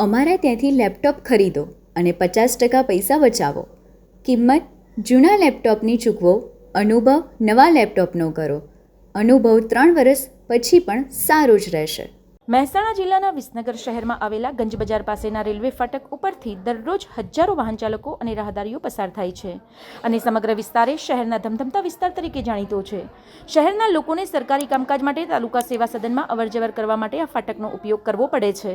અમારા ત્યાંથી લેપટોપ ખરીદો અને પચાસ ટકા પૈસા બચાવો. કિંમત, જૂના લેપટોપની ચૂકવો, અનુભવ, નવા લેપટોપનો કરો. અનુભવ ત્રણ વર્ષ પછી પણ સારો જ રહેશે. મહેસાણા જિલ્લાના વિસનગર શહેરમાં આવેલા ગંજ બજાર પાસેના રેલવે ફાટક ઉપરથી દરરોજ હજારો વાહન ચાલકો અને રાહદારીઓ પસાર થાય છે. અને સમગ્ર વિસ્તારે શહેરના ધમધમતા વિસ્તાર તરીકે જાણીતો છે. શહેરના લોકોને સરકારી કામકાજ માટે તાલુકા સેવા સદનમાં અવરજવર કરવા માટે આ ફાટકનો ઉપયોગ કરવો પડે છે.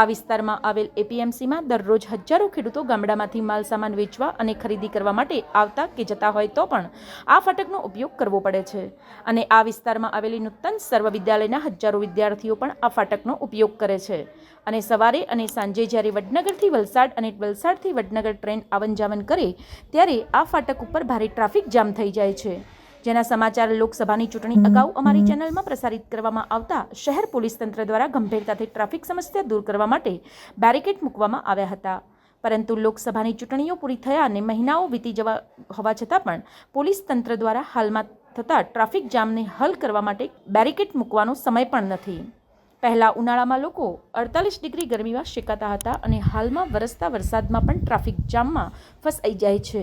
આ વિસ્તારમાં આવેલ એપીએમસીમાં દરરોજ હજારો ખેડૂતો ગામડામાંથી માલ સામાન વેચવા અને ખરીદી કરવા માટે આવતા કે જતા હોય તો પણ આ ફાટકનો ઉપયોગ કરવો પડે છે. અને આ વિસ્તારમાં આવેલી નૂતન સર્વ વિદ્યાલયના હજારો વિદ્યાર્થીઓ પણ આ ફાટકનો ઉપયોગ કરે છે. અને સવારે અને સાંજે જ્યારે વડનગરથી વલસાડ અને વલસાડથી વડનગર ટ્રેન આવન જાવન કરે ત્યારે આ ફાટક ઉપર ભારે ટ્રાફિક જામ થઈ જાય છે. જેના સમાચાર લોકસભાની ચૂંટણી અગાઉ અમારી ચેનલમાં પ્રસારિત કરવામાં આવતા શહેર પોલીસ તંત્ર દ્વારા ગંભીરતાથી ટ્રાફિક સમસ્યા દૂર કરવા માટે બેરિકેડ મૂકવામાં આવ્યા હતા. પરંતુ લોકસભાની ચૂંટણીઓ પૂરી થયા અને મહિનાઓ વીતી જવા હોવા છતાં પણ પોલીસ તંત્ર દ્વારા હાલમાં થતા ટ્રાફિક જામને હલ કરવા માટે બેરિકેડ મૂકવાનો સમય પણ નથી. પહેલાં ઉનાળામાં લોકો અડતાલીસ ડિગ્રી ગરમીમાં શેકાતા હતા અને હાલમાં વરસતા વરસાદમાં પણ ટ્રાફિક જામમાં ફસાઈ જાય છે.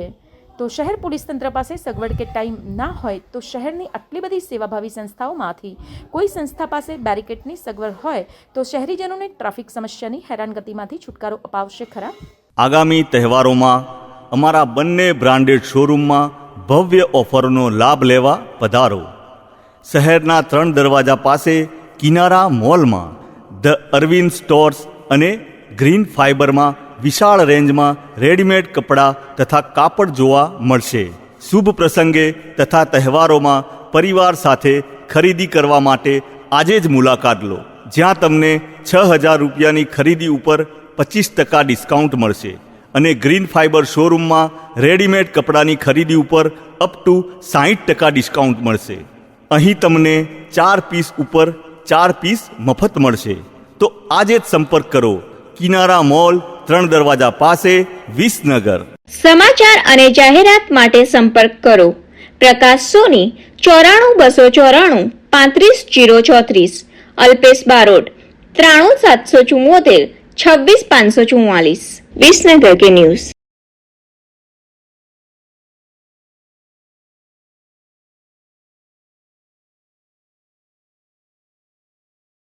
તો શહેર પોલીસ તંત્ર પાસે સગવડ કે ટાઈમ ના હોય તો શહેરની આટલી બધી સેવાભાવી સંસ્થાઓમાંથી કોઈ સંસ્થા પાસે બેરિકેડની સગવડ હોય તો શહેરીજનોને ટ્રાફિક સમસ્યાની હેરાનગતિમાંથી છુટકારો અપાવશે ખરા? આગામી તહેવારોમાં અમારા બંને બ્રાન્ડેડ શોરૂમમાં ભવ્ય ઓફરનો લાભ લેવા પધારો. શહેરના ત્રણ દરવાજા પાસે કિનારા મોલમાં, ધ અરવિંદ સ્ટોર્સ અને ગ્રીન ફાઇબરમાં વિશાળ રેન્જમાં રેડીમેડ કપડાં તથા કાપડ જોવા મળશે. શુભ પ્રસંગે તથા તહેવારોમાં પરિવાર સાથે ખરીદી કરવા માટે આજે જ મુલાકાત લો, જ્યાં તમને છ હજાર રૂપિયાની ખરીદી ઉપર પચીસ ટકા ડિસ્કાઉન્ટ મળશે અને ગ્રીન ફાઇબર શોરૂમમાં રેડીમેડ કપડાની ખરીદી ઉપર અપ ટુ સાહીઠ ટકા ડિસ્કાઉન્ટ મળશે. અહીં તમને ચાર પીસ ઉપર ચાર પીસ મફત મળશે. તો આજે જ સંપર્ક કરો. કિનારા મોલ, ત્રણ દરવાજા પાસે, વિસનગર. સમાચાર અને જાહેરાત માટે સંપર્ક કરો. પ્રકાશ સોની, ચોરાણું બસો ચોરાણું, પાંત્રીસ જીરો ચોત્રીસ. અલ્પેશ બારોટ, ત્રાણું સાતસો ચુમ્મોતેર છવ્વીસ પાંચસો ચુમ્માલીસ વિસનગર કે ન્યૂઝ.